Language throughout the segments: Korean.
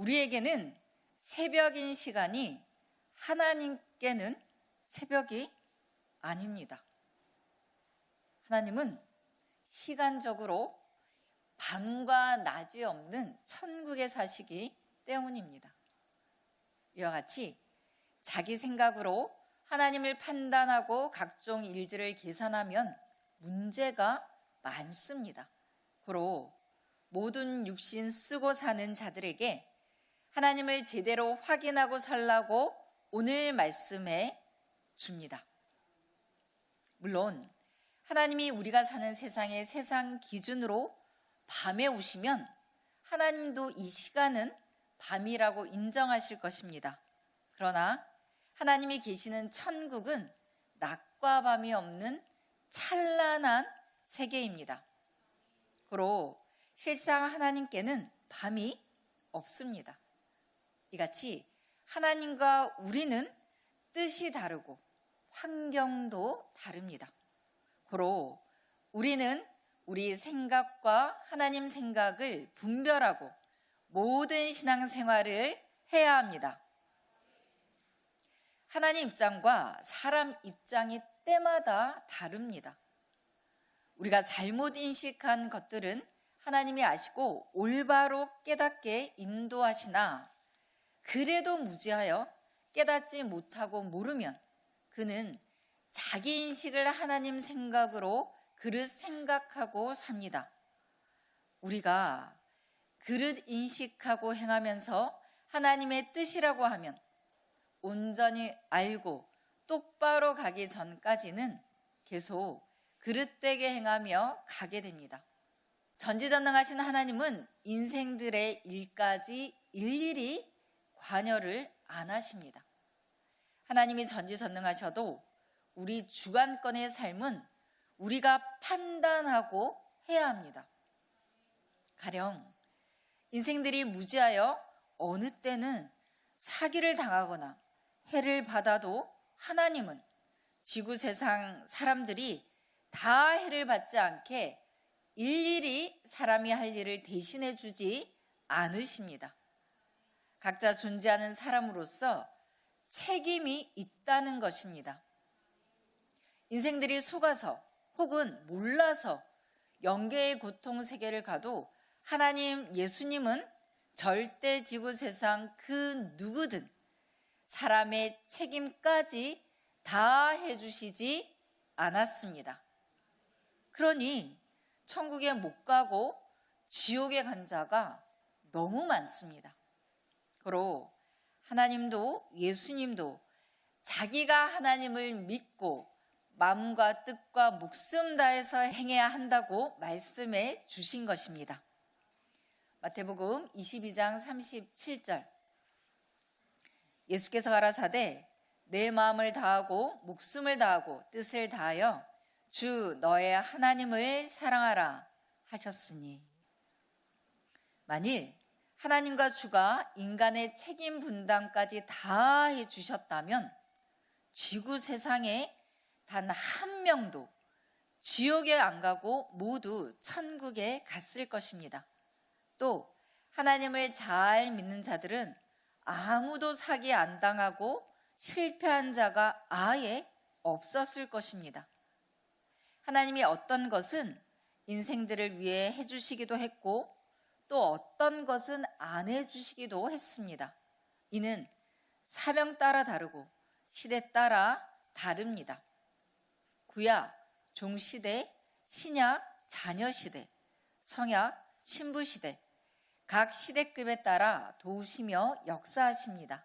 우리에게는 새벽인 시간이 하나님께는 새벽이 아닙니다. 하나님은 시간적으로 밤과 낮이 없는 천국에 사시기 때문입니다. 이와 같이 자기 생각으로 하나님을 판단하고 각종 일들을 계산하면 문제가 많습니다. 고로 모든 육신 쓰고 사는 자들에게 하나님을 제대로 확인하고 살라고 오늘 말씀해 줍니다. 물론 하나님이 우리가 사는 세상의 세상 기준으로 밤에 오시면 하나님도 이 시간은 밤이라고 인정하실 것입니다. 그러나 하나님이 계시는 천국은 낮과 밤이 없는 찬란한 세계입니다. 고로 실상 하나님께는 밤이 없습니다. 이같이 하나님과 우리는 뜻이 다르고 환경도 다릅니다. 고로 우리는 우리 생각과 하나님 생각을 분별하고 모든 신앙 생활을 해야 합니다. 하나님 입장과 사람 입장이 때마다 다릅니다. 우리가 잘못 인식한 것들은 하나님이 아시고 올바로 깨닫게 인도하시나 그래도 무지하여 깨닫지 못하고 모르면 그는 자기 인식을 하나님 생각으로 그릇 생각하고 삽니다. 우리가 그릇 인식하고 행하면서 하나님의 뜻이라고 하면 온전히 알고 똑바로 가기 전까지는 계속 그릇되게 행하며 가게 됩니다. 전지전능하신 하나님은 인생들의 일까지 일일이 관여를 안 하십니다. 하나님이 전지전능하셔도 우리 주관권의 삶은 우리가 판단하고 해야 합니다. 가령 인생들이 무지하여 어느 때는 사기를 당하거나 해를 받아도 하나님은 지구 세상 사람들이 다 해를 받지 않게 일일이 사람이 할 일을 대신해 주지 않으십니다. 각자 존재하는 사람으로서 책임이 있다는 것입니다. 인생들이 속아서 혹은 몰라서 영계의 고통 세계를 가도 하나님 예수님은 절대 지구 세상 그 누구든 사람의 책임까지 다 해주시지 않았습니다. 그러니 천국에 못 가고 지옥에 간 자가 너무 많습니다. 그로 하나님도 예수님도 자기가 하나님을 믿고 마음과 뜻과 목숨 다해서 행해야 한다고 말씀해 주신 것입니다. 마태복음 22장 37절 예수께서 가라사대 내 마음을 다하고 목숨을 다하고 뜻을 다하여 주 너의 하나님을 사랑하라 하셨으니 만일 하나님과 주가 인간의 책임 분담까지 다 해주셨다면 지구 세상에 단 한 명도 지옥에 안 가고 모두 천국에 갔을 것입니다. 또 하나님을 잘 믿는 자들은 아무도 사기 안 당하고 실패한 자가 아예 없었을 것입니다. 하나님이 어떤 것은 인생들을 위해 해주시기도 했고 또 어떤 것은 안 해주시기도 했습니다. 이는 사명 따라 다르고 시대 따라 다릅니다. 구약, 종시대, 신약, 자녀시대, 성약, 신부시대, 각 시대급에 따라 도우시며 역사하십니다.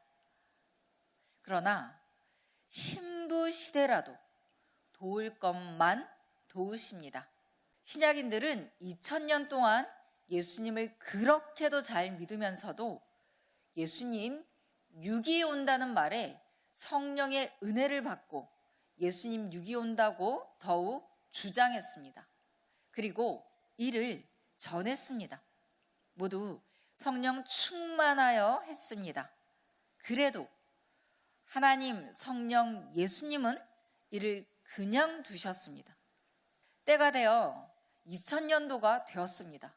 그러나 신부시대라도 도울 것만 도우십니다. 신약인들은 2000년 동안 예수님을 그렇게도 잘 믿으면서도 예수님 육이 온다는 말에 성령의 은혜를 받고 예수님 육이 온다고 더욱 주장했습니다. 그리고 이를 전했습니다. 모두 성령 충만하여 했습니다. 그래도 하나님 성령 예수님은 이를 그냥 두셨습니다. 때가 되어 2000년도가 되었습니다.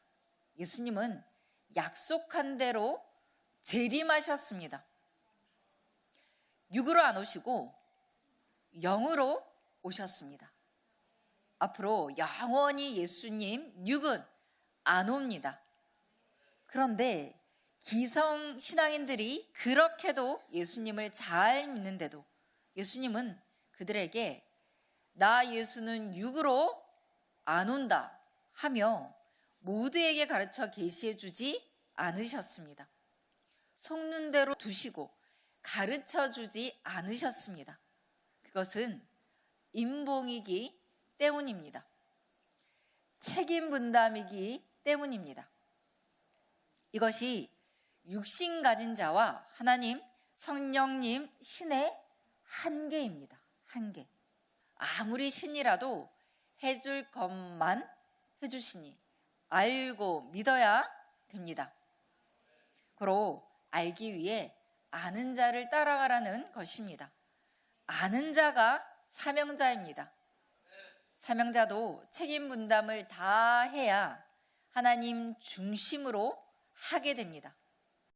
예수님은 약속한 대로 재림하셨습니다. 육으로 안 오시고 영으로 오셨습니다. 앞으로 영원히 예수님 육은 안 옵니다. 그런데 기성 신앙인들이 그렇게도 예수님을 잘 믿는데도 예수님은 그들에게 나 예수는 육으로 안 온다 하며 모두에게 가르쳐 계시해 주지 않으셨습니다. 속는 대로 두시고 가르쳐 주지 않으셨습니다. 그것은 인봉이기 때문입니다. 책임 분담이기 때문입니다. 이것이 육신 가진 자와 하나님, 성령님, 신의 한계입니다. 한계. 아무리 신이라도 해줄 것만 해주시니 알고 믿어야 됩니다. 그로 알기 위해 아는 자를 따라가라는 것입니다. 아는 자가 사명자입니다. 사명자도 책임 분담을 다 해야 하나님 중심으로 하게 됩니다.